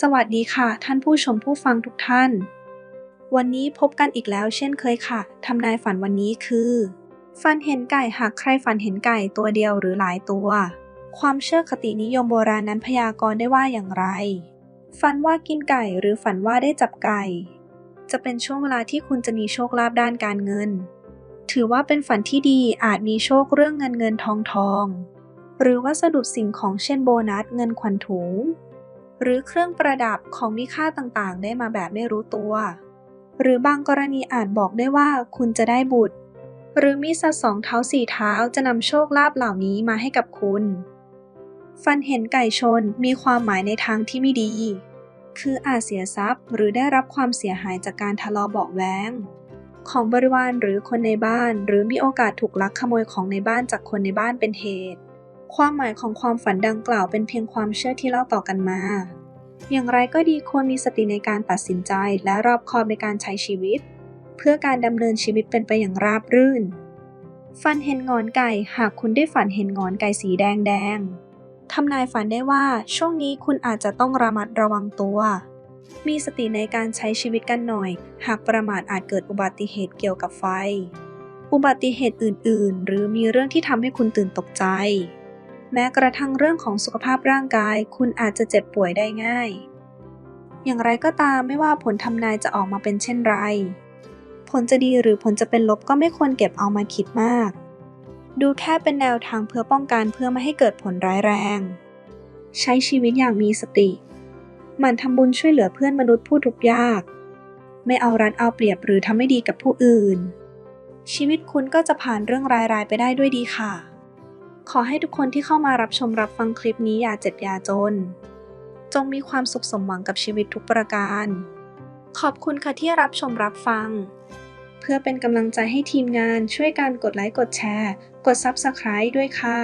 สวัสดีค่ะ ท่านผู้ชมผู้ฟังทุกท่าน วันนี้พบกันอีกแล้วเช่นเคยค่ะทำนายฝันวันนี้คือ ฝันเห็นไก่หากใครฝันเห็นไก่ตัวเดียวหรือหลายตัว ความเชื่อคตินิยมโบราณนั้นพยากรณ์ได้ว่าอย่างไร ฝันว่ากินไก่หรือฝันว่าได้จับไก่ จะเป็นช่วงเวลาที่คุณจะมีโชคลาภด้านการเงิน ถือว่าเป็นฝันที่ดีอาจมีโชคเรื่องเงินเงินทองทอง หรือวัสดุสิ่งของเช่นโบนัสเงินขวัญถุง หรือเครื่องประดับของมีค่าต่างๆ ได้มาแบบไม่รู้ตัว หรือบางกรณีอาจบอกได้ว่าคุณจะได้บุตร หรือมีสัตว์สองเท้าสี่เท้าจะนำโชคลาภเหล่านี้มาให้กับคุณ ฟันเห็นไก่ชนมีความหมายในทางที่ไม่ดี คืออาจเสียทรัพย์หรือได้รับความเสียหายจากการทะเลาะเบาะแว้งของบริวารหรือคนในบ้าน หรือมีโอกาสถูกลักขโมยของในบ้านจากคนในบ้านเป็นเหตุ ความหมายของความฝันดังกล่าวเป็นเพียงความเชื่อที่เล่าต่อกันมา อย่างไรก็ดีควรมีสติในการตัดสินใจและรอบคอบในการใช้ชีวิต เพื่อการดำเนินชีวิตเป็นไปอย่างราบรื่น ฝันเห็นงอนไก่ หากคุณได้ฝันเห็นงอนไก่สีแดงแดงทำนายฝันได้ว่าช่วงนี้คุณอาจจะต้องระมัดระวังตัว มีสติในการใช้ชีวิตกันหน่อย หากประมาทอาจเกิดอุบัติเหตุเกี่ยวกับไฟ อุบัติเหตุอื่น ๆ หรือมีเรื่องที่ทำให้คุณตื่นตกใจ แม้กระทั่งเรื่องของสุขภาพร่างกาย คุณอาจจะเจ็บป่วยได้ง่าย อย่างไรก็ตามไม่ว่าผลทำนายจะออกมาเป็นเช่นไร ผลจะดีหรือผลจะเป็นลบก็ไม่ควรเก็บเอามาคิดมาก ดูแค่เป็นแนวทางเพื่อป้องกันเพื่อไม่ให้เกิดผลร้ายแรง ใช้ชีวิตอย่างมีสติหมั่นทำบุญช่วยเหลือเพื่อนมนุษย์ผู้ทุกข์ยาก ไม่เอารัดเอาเปรียบหรือทำไม่ดีกับผู้อื่น ชีวิตคุณก็จะผ่านเรื่องร้ายๆไปได้ด้วยดีค่ะ ขอให้ทุกคนที่เข้ามารับชมรับฟังคลิปนี้อย่าเจ็บอย่าจน จงมีความสุขสมหวังกับชีวิตทุกประการ ขอบคุณค่ะที่รับชมรับฟัง เพื่อเป็นกำลังใจให้ทีมงานช่วยการกดไลค์กดแชร์ กด Subscribe ด้วยค่ะ